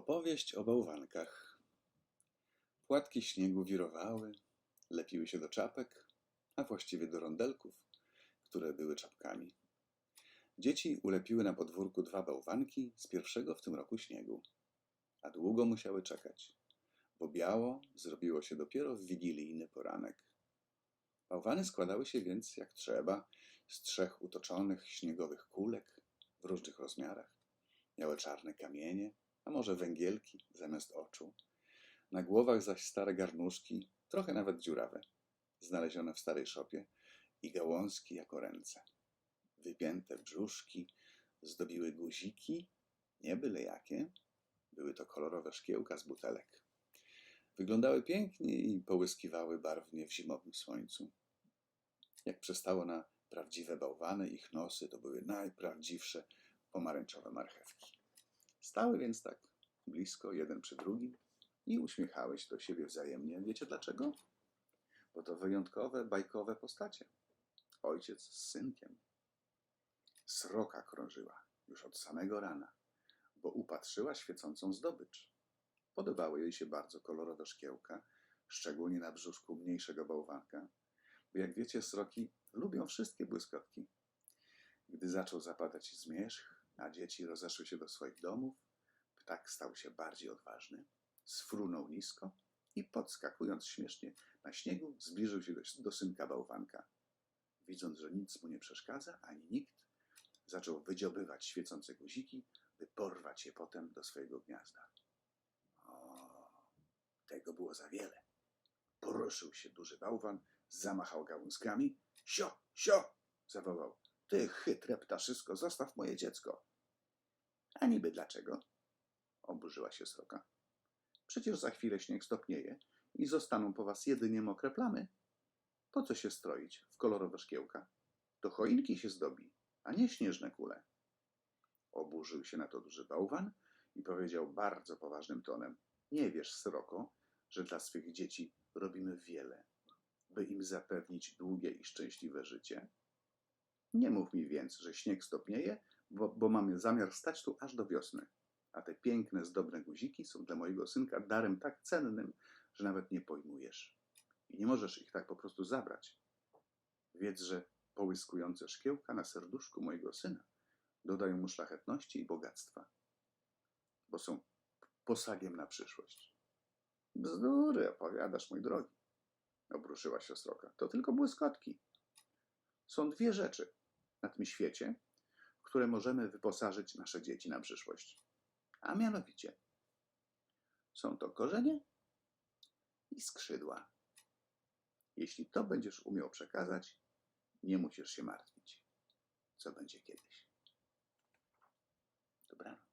Opowieść o bałwankach. Płatki śniegu wirowały, lepiły się do czapek, a właściwie do rondelków, które były czapkami. Dzieci ulepiły na podwórku dwa bałwanki z pierwszego w tym roku śniegu, a długo musiały czekać, bo biało zrobiło się dopiero w wigilijny poranek. Bałwany składały się więc jak trzeba z trzech utoczonych śniegowych kulek w różnych rozmiarach. Miały czarne kamienie, a może węgielki zamiast oczu. Na głowach zaś stare garnuszki, trochę nawet dziurawe, znalezione w starej szopie i gałązki jako ręce. Wypięte brzuszki zdobiły guziki, nie byle jakie, były to kolorowe szkiełka z butelek. Wyglądały pięknie i połyskiwały barwnie w zimowym słońcu. Jak przystało na prawdziwe bałwany, ich nosy to były najprawdziwsze pomarańczowe marchewki. Stały więc tak blisko jeden przy drugim i uśmiechały się do siebie wzajemnie. Wiecie dlaczego? Bo to wyjątkowe, bajkowe postacie. Ojciec z synkiem. Sroka krążyła już od samego rana, bo upatrzyła świecącą zdobycz. Podobały jej się bardzo kolorowe szkiełka, szczególnie na brzuszku mniejszego bałwanka, bo jak wiecie, sroki lubią wszystkie błyskotki. Gdy zaczął zapadać zmierzch, a dzieci rozeszły się do swoich domów, ptak stał się bardziej odważny, sfrunął nisko i podskakując śmiesznie na śniegu, zbliżył się do, synka bałwanka. Widząc, że nic mu nie przeszkadza, ani nikt, zaczął wydziobywać świecące guziki, by porwać je potem do swojego gniazda. O, tego było za wiele. Poruszył się duży bałwan, zamachał gałązkami. Sio, sio! zawołał. Ty chytre ptaszysko, zostaw moje dziecko. A niby dlaczego? Oburzyła się sroka. Przecież za chwilę śnieg stopnieje i zostaną po was jedynie mokre plamy. Po co się stroić w kolorowe szkiełka? To choinki się zdobi, a nie śnieżne kule. Oburzył się na to duży bałwan i powiedział bardzo poważnym tonem: Nie wiesz, sroko, że dla swych dzieci robimy wiele, by im zapewnić długie i szczęśliwe życie? Nie mów mi więc, że śnieg stopnieje, bo, bo zamiar stać tu aż do wiosny. A te piękne, zdobne guziki są dla mojego synka darem tak cennym, że nawet nie pojmujesz. I nie możesz ich tak po prostu zabrać. Wiedz, że połyskujące szkiełka na serduszku mojego syna dodają mu szlachetności i bogactwa, bo są posagiem na przyszłość. Bzdury opowiadasz, mój drogi, obruszyła się sroka. To tylko błyskotki. Są dwie rzeczy na tym świecie, w które możemy wyposażyć nasze dzieci na przyszłość. A mianowicie są to korzenie i skrzydła. Jeśli to będziesz umiał przekazać, nie musisz się martwić, co będzie kiedyś. Dobranoc.